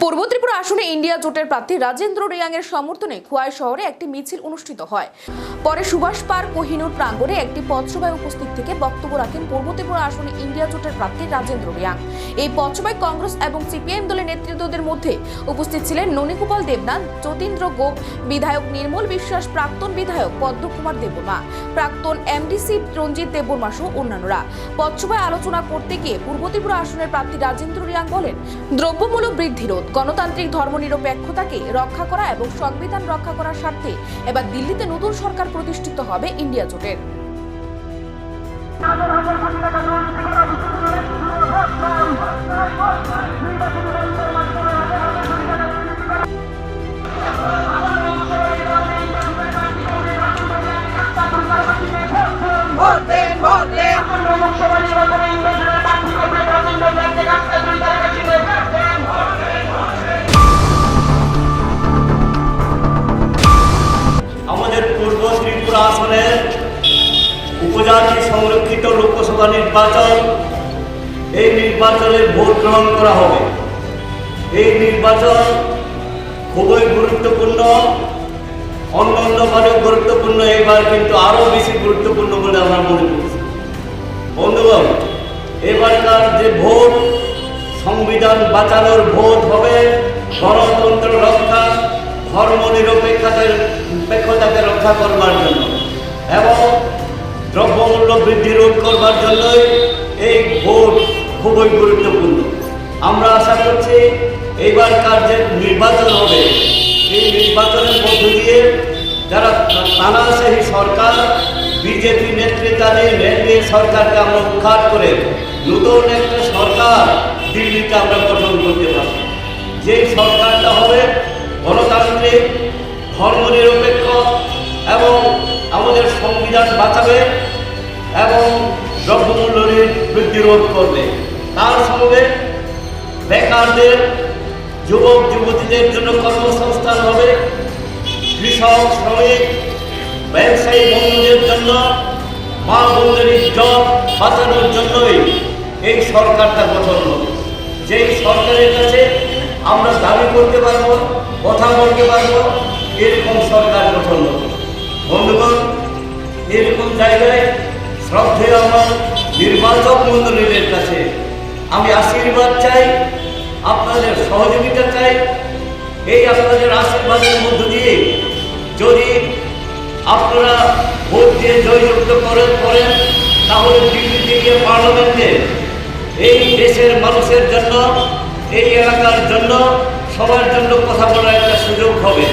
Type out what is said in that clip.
পূর্ব ত্রিপুরা আসনে ইন্ডিয়া জোটের প্রার্থী রাজেন্দ্র রিয়াং এর সমর্থনে খোয়াই শহরে একটি মিছিল অনুষ্ঠিত হয়। পরে সুভাষ পার্ক কোহিনুর প্রাঙ্গণে একটি পথসভায় উপস্থিত থেকে বক্তব্য রাখেন পূর্ব ত্রিপুরা আসনে ইন্ডিয়া জোটের প্রার্থী রাজেন্দ্র রিয়াং। এই পথসভায় কংগ্রেস এবং সিপিএম দলের নেতৃত্বদের মধ্যে উপস্থিত ছিলেন ননীগোপাল দেবনাথ, যতীন্দ্র গোপ, বিধায়ক নির্মল বিশ্বাস, প্রাক্তন বিধায়ক পদ্মকুমার দেববর্মা, প্রাক্তন এমডিসি রঞ্জিত দেববর্মা সহ অন্যান্যরা। পথসভায় আলোচনা করতে গিয়ে পূর্ব ত্রিপুরা আসনের প্রার্থী রাজেন্দ্র রিয়াং বলেন, দ্রব্যমূল্য বৃদ্ধি রোধ গণতান্ত্রিক ধর্মনিরপেক্ষতাকে রক্ষা করা এবং সংবিধান রক্ষা করার স্বার্থে এবার দিল্লিতে নতুন সরকার প্রতিষ্ঠিত হবে ইন্ডিয়া জোটের। আসনের উপজাতি সংরক্ষিত লোকসভা নির্বাচন, এই নির্বাচনে ভোট গ্রহণ করা হবে। এই নির্বাচন খুবই গুরুত্বপূর্ণ অন্যান্যভাবে গুরুত্বপূর্ণ এবার কিন্তু আরও বেশি গুরুত্বপূর্ণ বলে আমরা মনে করছি বন্ধুগণ, এবারকার যে ভোট, সংবিধান বাঁচানোর ভোট হবে গণতন্ত্র রক্ষা ধর্ম নিরপেক্ষতার নিরপেক্ষতাকে রক্ষা করবার জন্য। এবং দ্রব্যমূল্য বৃদ্ধি রোধ করবার জন্যই এই ভোট খুবই গুরুত্বপূর্ণ। আমরা আশা করছি এইবারকার যে নির্বাচন হবে। এই নির্বাচনের মধ্য দিয়ে যারা তানাশাহী সরকার, বিজেপি নেতৃত্বাধীন এনডিএ সরকারকে আমরা উৎখাত করে নতুন একটা সরকার দিল্লিতে আমরা গঠন করতে পারব। যে সরকারটা হবে গণতান্ত্রিক, ধর্মনিরপেক্ষ এবং আমাদের সংবিধান বাঁচাবে এবং দ্রব্যমূল্য বৃদ্ধি রোধ করবে। তার সঙ্গে বেকারদের, যুবক, যুবতীদের জন্য কর্মসংস্থান হবে। কৃষক, শ্রমিক, ব্যবসায়ী বন্ধুদের জন্য মা বোনদের ইজ্জত বাঁচানোর জন্যই এই সরকারটা গঠন হবে। যেই সরকারের কাছে আমরা দাবি করতে পারব, কথা বলতে পারব, এরকম সরকার গঠন হবে। বন্ধুগণ, এরকম জায়গায় শ্রদ্ধেয় আমার নির্বাচক মন্ডলীদের কাছে আমি আশীর্বাদ চাই, আপনাদের সহযোগিতা চাই। এই আপনাদের আশীর্বাদের মধ্য দিয়ে যদি আপনারা ভোট দিয়ে জয়যুক্ত করেন করেন, তাহলে দিল্লিতে গিয়ে পার্লামেন্টে এই দেশের মানুষের জন্য, এই এলাকার জন্য, সবার জন্য কথা বলার একটা সুযোগ হবে।